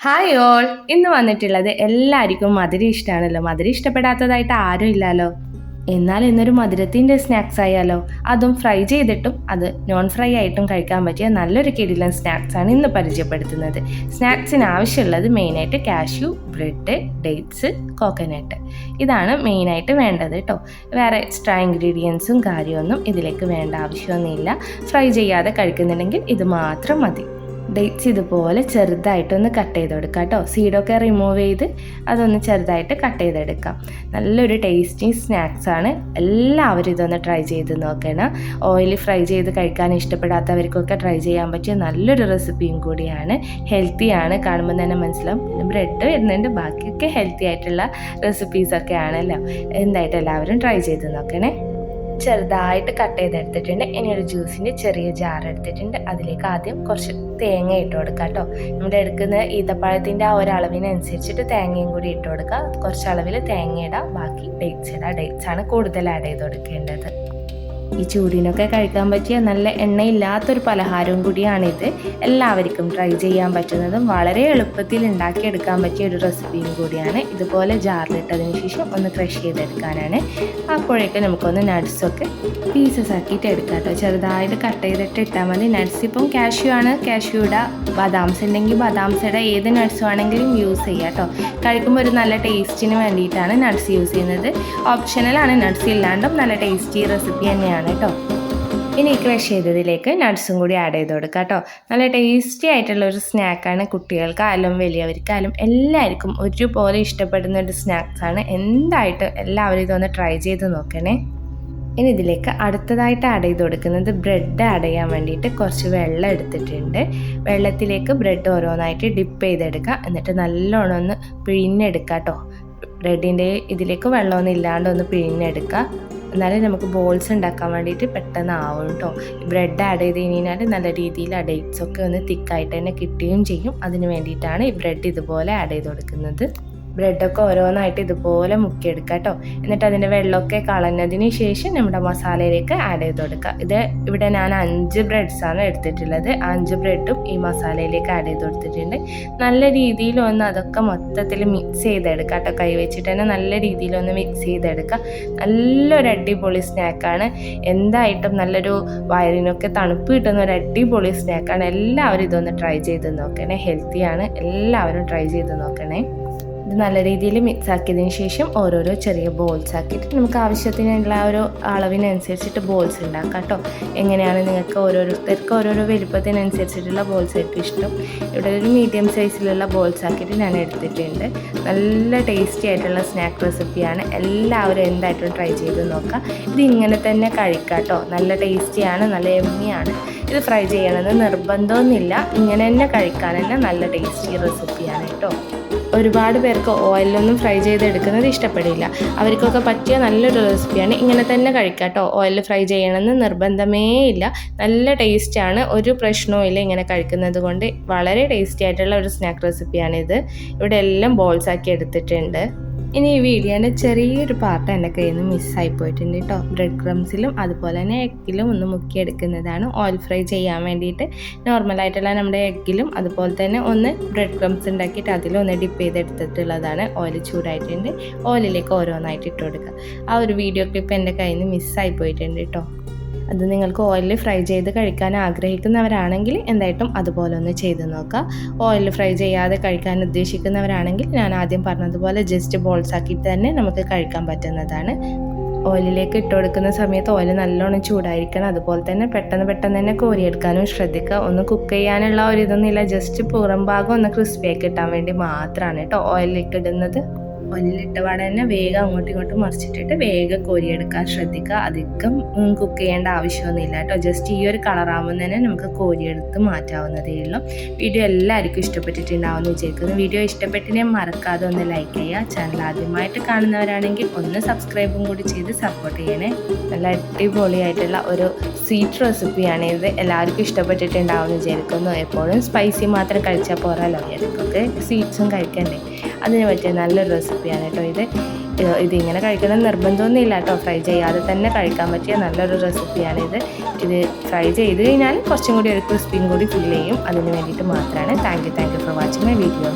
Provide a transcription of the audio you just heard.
Hi all ഇന്ന് വന്നിട്ടുള്ളത് എല്ലാവർക്കും മധുരം ഇഷ്ടമാണല്ലോ മധുരം ഇഷ്ടപ്പെടാത്തതായിട്ട് ആരും ഇല്ലല്ലോ എന്നാൽ ഇന്നൊരു മധുരത്തിന്റെ സ്നാക്സ് ആയാലോ? അതും ഫ്രൈ ചെയ്തിട്ടും അത് നോൺ ഫ്രൈ ആയിട്ടും കഴിക്കാൻ പറ്റിയ നല്ലൊരു കിടിലൻ സ്നാക്സാണ് ഇന്ന് പരിചയപ്പെടുത്തുന്നത്. സ്നാക്സിന് ആവശ്യമുള്ളത് മെയിനായിട്ട് കാഷ്യു ബ്രെഡ് ഡേറ്റ്സ് കോക്കനട്ട് ഇതാണ് മെയിനായിട്ട് വേണ്ടത് കേട്ടോ വേറെ എക്സ്ട്രാ ഇൻഗ്രീഡിയൻസും കാര്യമൊന്നും ഇതിലേക്ക് വേണ്ട ആവശ്യമൊന്നുമില്ല. ഫ്രൈ ചെയ്യാതെ കഴിക്കുന്നുണ്ടെങ്കിൽ ഇത് മാത്രം മതി. ഡേറ്റ്സ് ഇതുപോലെ ചെറുതായിട്ടൊന്ന് കട്ട് ചെയ്ത് കൊടുക്കുക കേട്ടോ സീഡൊക്കെ റിമൂവ് ചെയ്ത് അതൊന്ന് ചെറുതായിട്ട് കട്ട് ചെയ്തെടുക്കാം. നല്ലൊരു ടേസ്റ്റി സ്നാക്സ് ആണ്. എല്ലാവരും ഇതൊന്ന് ട്രൈ ചെയ്ത് നോക്കണം. ഓയിൽ ഫ്രൈ ചെയ്ത് കഴിക്കാൻ ഇഷ്ടപ്പെടാത്തവർക്കൊക്കെ ട്രൈ ചെയ്യാൻ പറ്റിയ നല്ലൊരു റെസിപ്പിയും കൂടിയാണ്. ഹെൽത്തിയാണ് കാണുമ്പോൾ തന്നെ മനസ്സിലാവും. പിന്നെ ബ്രെഡ് വരുന്നുണ്ട് ബാക്കിയൊക്കെ ഹെൽത്തി ആയിട്ടുള്ള റെസിപ്പീസൊക്കെ ആണല്ലോ എന്തായിട്ട് എല്ലാവരും ട്രൈ ചെയ്ത് നോക്കണേ. ചെറുതായിട്ട് കട്ട് ചെയ്തെടുത്തിട്ടുണ്ട്. ഇനി ഒരു ജ്യൂസിന്റെ ചെറിയ ജാർ എടുത്തിട്ടുണ്ട്. അതിലേക്ക് ആദ്യം കുറച്ച് തേങ്ങ ഇട്ട് കൊടുക്കുക കേട്ടോ. നമ്മുടെ എടുക്കുന്ന ഈത്തപ്പഴത്തിന്റെ ആ ഒരു അളവിനനുസരിച്ചിട്ട് തേങ്ങയും കൂടി ഇട്ട് കൊടുക്കുക കുറച്ച് അളവിൽ തേങ്ങ ഇടാം. ബാക്കി ഡേറ്റ്സ് ഇടാം. ഡേറ്റ്സ് ആണ് കൂടുതൽ ആഡ് ചെയ്ത് കൊടുക്കേണ്ടത്. ഈ ചൂടിനൊക്കെ കഴിക്കാൻ പറ്റിയ നല്ല എണ്ണയില്ലാത്തൊരു പലഹാരവും കൂടിയാണിത്. എല്ലാവർക്കും ട്രൈ ചെയ്യാൻ പറ്റുന്നതും വളരെ എളുപ്പത്തിൽ ഉണ്ടാക്കിയെടുക്കാൻ പറ്റിയ ഒരു റെസിപ്പിയും കൂടിയാണ്. ഇതുപോലെ ജാറിലിട്ടതിന് ശേഷം ഒന്ന് ക്രഷ് ചെയ്തെടുക്കാനാണ്. അപ്പോഴേക്കും നമുക്കൊന്ന് നട്ട്സൊക്കെ പീസസ് ആക്കിയിട്ട് എടുക്കാം കേട്ടോ ചെറുതായിട്ട് കട്ട് ചെയ്തിട്ട് ഇട്ടാൽ മതി. നട്ട്സ് ഇപ്പം കാഷ്യൂ ആണ്. കാഷ്യൂ ഇടുക ബദാംസ് ഉണ്ടെങ്കിൽ ബദാംസ് ഏത് നട്ട്സ് ആണെങ്കിലും യൂസ് ചെയ്യാം കേട്ടോ കഴിക്കുമ്പോൾ ഒരു നല്ല ടേസ്റ്റിന് വേണ്ടിയിട്ടാണ് നട്ട്സ് യൂസ് ചെയ്യുന്നത്. ഓപ്ഷനലാണ് നട്ട്സ് ഇല്ലാണ്ടും നല്ല ടേസ്റ്റി റെസിപ്പി തന്നെയാണ്. കേട്ടോ. ഇനി ക്രഷ് ചെയ്തതിലേക്ക് നട്ട്സും കൂടി ആഡ് ചെയ്ത് കൊടുക്കുക കേട്ടോ. നല്ല ടേസ്റ്റി ആയിട്ടുള്ള ഒരു സ്നാക്കാണ് കുട്ടികൾക്കായാലും വലിയവർക്കായാലും എല്ലാവർക്കും ഒരുപോലെ ഇഷ്ടപ്പെടുന്ന ഒരു സ്നാക്സാണ് എന്തായിട്ടും എല്ലാവരും ഇതൊന്ന് ട്രൈ ചെയ്ത് നോക്കണേ. ഇനി ഇതിലേക്ക് അടുത്തതായിട്ട് ആഡ് ചെയ്ത് കൊടുക്കുന്നത് ബ്രെഡ് ആഡ് ചെയ്യാൻ വേണ്ടിയിട്ട് കുറച്ച് വെള്ളം എടുത്തിട്ടുണ്ട്. വെള്ളത്തിലേക്ക് ബ്രെഡ് ഓരോന്നായിട്ട് ഡിപ്പ് ചെയ്തെടുക്കുക. എന്നിട്ട് നല്ലോണം ഒന്ന് പിഴിഞ്ഞെടുക്കുക കേട്ടോ. ബ്രെഡിന്റെ ഇതിലേക്ക് വെള്ളമൊന്നും ഇല്ലാണ്ട് ഒന്ന് പിഴിഞ്ഞെടുക്കുക. എന്നാലും നമുക്ക് ബോൾസ് ഉണ്ടാക്കാൻ വേണ്ടിയിട്ട് പെട്ടെന്ന് ആവും കേട്ടോ ബ്രെഡ് ആഡ് ചെയ്ത് കഴിഞ്ഞാൽ നല്ല രീതിയിൽ ആ ഡേറ്റ്സ് ഒക്കെ ഒന്ന് തിക്കായിട്ട് തന്നെ കിട്ടുകയും ചെയ്യും. അതിന് വേണ്ടിയിട്ടാണ് ഈ ബ്രെഡ് ഇതുപോലെ ആഡ് ചെയ്ത് കൊടുക്കുന്നത്. ബ്രെഡൊക്കെ ഓരോന്നായിട്ട് ഇതുപോലെ മുക്കിയെടുക്കുക കേട്ടോ. എന്നിട്ട് അതിന്റെ വെള്ളമൊക്കെ കളഞ്ഞതിന് ശേഷം നമ്മുടെ മസാലയിലേക്ക് ആഡ് ചെയ്ത് കൊടുക്കുക. ഇത് ഇവിടെ ഞാൻ അഞ്ച് ബ്രെഡ്സാണ് എടുത്തിട്ടുള്ളത്. അഞ്ച് ബ്രെഡും ഈ മസാലയിലേക്ക് ആഡ് ചെയ്ത് കൊടുത്തിട്ടുണ്ട്. നല്ല രീതിയിൽ ഒന്ന് അതൊക്കെ മൊത്തത്തിൽ മിക്സ് ചെയ്തെടുക്കുക കേട്ടോ. കൈ വെച്ചിട്ട് തന്നെ നല്ല രീതിയിൽ ഒന്ന് മിക്സ് ചെയ്തെടുക്കുക. നല്ലൊരു അടിപൊളി സ്നാക്കാണ് എന്തായിട്ടും നല്ലൊരു വയറിനൊക്കെ തണുപ്പ് കിട്ടുന്ന ഒരു അടിപൊളി സ്നാക്കാണ് എല്ലാവരും ഇതൊന്ന് ട്രൈ ചെയ്ത് നോക്കണേ. ഹെൽത്തിയാണ് എല്ലാവരും ട്രൈ ചെയ്ത് നോക്കണേ. ഇത് നല്ല രീതിയിൽ മിക്സ് ആക്കിയതിന് ശേഷം ഓരോരോ ചെറിയ ബോൾസ് ആക്കിയിട്ട് നമുക്ക് ആവശ്യത്തിനുള്ള ഒരു അളവിനനുസരിച്ചിട്ട് ബോൾസ് ഉണ്ടാക്കാം കേട്ടോ. എങ്ങനെയാണ് നിങ്ങൾക്ക് ഓരോരുത്തർക്ക് ഓരോരോ വലുപ്പത്തിനനുസരിച്ചിട്ടുള്ള ബോൾസ് ആയിരിക്കും ഇഷ്ടം. ഇവിടെ ഒരു മീഡിയം സൈസിലുള്ള ബോൾസ് ആക്കിയിട്ട് ഞാൻ എടുത്തിട്ടുണ്ട്. നല്ല ടേസ്റ്റി ആയിട്ടുള്ള സ്നാക്ക് റെസിപ്പിയാണ് എല്ലാവരും എന്തായിട്ടും ട്രൈ ചെയ്ത് നോക്കാം. ഇത് ഇങ്ങനെ തന്നെ കഴിക്കാം കേട്ടോ. നല്ല ടേസ്റ്റിയാണ് നല്ല എമ്മിയാണ് ഇത് ഫ്രൈ ചെയ്യണമെന്ന് നിർബന്ധമൊന്നുമില്ല. ഇങ്ങനെ തന്നെ കഴിക്കാൻ തന്നെ നല്ല ടേസ്റ്റി റെസിപ്പിയാണ് കേട്ടോ. ഒരുപാട് പേർക്ക് ഓയിലൊന്നും ഫ്രൈ ചെയ്തെടുക്കുന്നത് ഇഷ്ടപ്പെടില്ല. അവർക്കൊക്കെ പറ്റിയ നല്ലൊരു റെസിപ്പിയാണ്. ഇങ്ങനെ തന്നെ കഴിക്കുക കേട്ടോ ഓയിൽ ഫ്രൈ ചെയ്യണമെന്ന് നിർബന്ധമേ ഇല്ല. നല്ല ടേസ്റ്റാണ്. ഒരു പ്രശ്നവും ഇല്ല ഇങ്ങനെ കഴിക്കുന്നത് കൊണ്ട്. വളരെ ടേസ്റ്റി ആയിട്ടുള്ള ഒരു സ്നാക്ക് റെസിപ്പിയാണിത്. ഇവിടെ എല്ലാം ബോൾസാക്കി എടുത്തിട്ടുണ്ട്. ഇനി ഈ വീഡിയോന്റെ ചെറിയൊരു പാർട്ട് എന്റെ കയ്യിൽ നിന്ന് മിസ്സായി പോയിട്ടുണ്ട് കേട്ടോ. ബ്രെഡ് ക്രംസിലും അതുപോലെ തന്നെ എഗ്ഗിലും ഒന്ന് മുക്കിയെടുക്കുന്നതാണ്. ഓയിൽ ഫ്രൈ ചെയ്യാൻ വേണ്ടിയിട്ട് നോർമലായിട്ടുള്ള നമ്മുടെ എഗ്ഗിലും അതുപോലെ തന്നെ ഒന്ന് ബ്രെഡ് ക്രംസ് ഉണ്ടാക്കിയിട്ട് അതിലൊന്ന് ഡിപ്പ് ചെയ്തെടുത്തിട്ടുള്ളതാണ്. ഓയിൽ ചൂടായിട്ടുണ്ട്. ഓയിലിലേക്ക് ഓരോന്നായിട്ട് ഇട്ട് കൊടുക്കുക. ആ ഒരു വീഡിയോ ക്ലിപ്പ് എന്റെ കയ്യിൽ നിന്ന് മിസ്സായി പോയിട്ടുണ്ട് കേട്ടോ. അത് നിങ്ങൾക്ക് ഓയിലിൽ ഫ്രൈ ചെയ്ത് കഴിക്കാൻ ആഗ്രഹിക്കുന്നവരാണെങ്കിൽ എന്തായിട്ടും അതുപോലെ ഒന്ന് ചെയ്ത് നോക്കുക ഓയിലിൽ ഫ്രൈ ചെയ്യാതെ കഴിക്കാൻ ഉദ്ദേശിക്കുന്നവരാണെങ്കിൽ ഞാൻ ആദ്യം പറഞ്ഞതുപോലെ ജസ്റ്റ് ബോൾസ് ആക്കിയിട്ട് തന്നെ നമുക്ക് കഴിക്കാൻ പറ്റുന്നതാണ്. ഓയിലിലേക്ക് ഇട്ട് കൊടുക്കുന്ന സമയത്ത് ഓയിൽ നല്ലോണം ചൂടായിരിക്കണം. അതുപോലെ തന്നെ പെട്ടെന്ന് പെട്ടെന്ന് തന്നെ കോരിയെടുക്കാനും ശ്രദ്ധിക്കുക. ഒന്ന് കുക്ക് ചെയ്യാനുള്ള ഒരു ഇതൊന്നുമില്ല. ജസ്റ്റ് പുറം ഭാഗം ഒന്ന് ക്രിസ്പിയാക്കി കിട്ടാൻ വേണ്ടി മാത്രമാണ് കേട്ടോ ഓയിലിലേക്ക് ഇടുന്നത് ഒല്ലിട്ട പാടെ തന്നെ വേഗം അങ്ങോട്ടും ഇങ്ങോട്ടും മറിച്ചിട്ടിട്ട് വേഗം കോരിയെടുക്കാൻ ശ്രദ്ധിക്കുക. അധികം കുക്ക് ചെയ്യേണ്ട ആവശ്യമൊന്നുമില്ല കേട്ടോ. ജസ്റ്റ് ഈ ഒരു കളറാകുമ്പോൾ തന്നെ നമുക്ക് കോരിയെടുത്ത് മാറ്റാവുന്നതേ ഉള്ളൂ. വീഡിയോ എല്ലാവർക്കും ഇഷ്ടപ്പെട്ടിട്ടുണ്ടാവുമെന്ന് വിചാരിക്കുന്നു. വീഡിയോ ഇഷ്ടപ്പെട്ടിനെ മറക്കാതെ ഒന്ന് ലൈക്ക് ചെയ്യുക. ചാനൽ ആദ്യമായിട്ട് കാണുന്നവരാണെങ്കിൽ ഒന്ന് സബ്സ്ക്രൈബും കൂടി ചെയ്ത് സപ്പോർട്ട് ചെയ്യണേ. നല്ല അടിപൊളിയായിട്ടുള്ള ഒരു സ്വീറ്റ് റെസിപ്പിയാണ് ഇത്. എല്ലാവർക്കും ഇഷ്ടപ്പെട്ടിട്ടുണ്ടാവുമെന്ന് വിചാരിക്കുന്നു എപ്പോഴും സ്പൈസി മാത്രം കഴിച്ചാൽ പോരാലോ ഇടയ്ക്കൊക്കെ സ്വീറ്റ്സും കഴിക്കണ്ടേ. അതിന് പറ്റിയ നല്ലൊരു റെസിപ്പിയാണ് കേട്ടോ ഇത്. ഇതിങ്ങനെ കഴിക്കണം നിർബന്ധമൊന്നും ഇല്ല കേട്ടോ. ഫ്രൈ ചെയ്യാതെ തന്നെ കഴിക്കാൻ പറ്റിയ നല്ലൊരു റെസിപ്പിയാണിത് ഇത്. ഫ്രൈ ചെയ്ത് കഴിഞ്ഞാൽ കുറച്ചും കൂടി ഒരു ക്രിസ്പിയും കൂടി ഫീൽ ചെയ്യും. അതിന് വേണ്ടിയിട്ട് മാത്രമാണ്. Thank you thank you for watching my video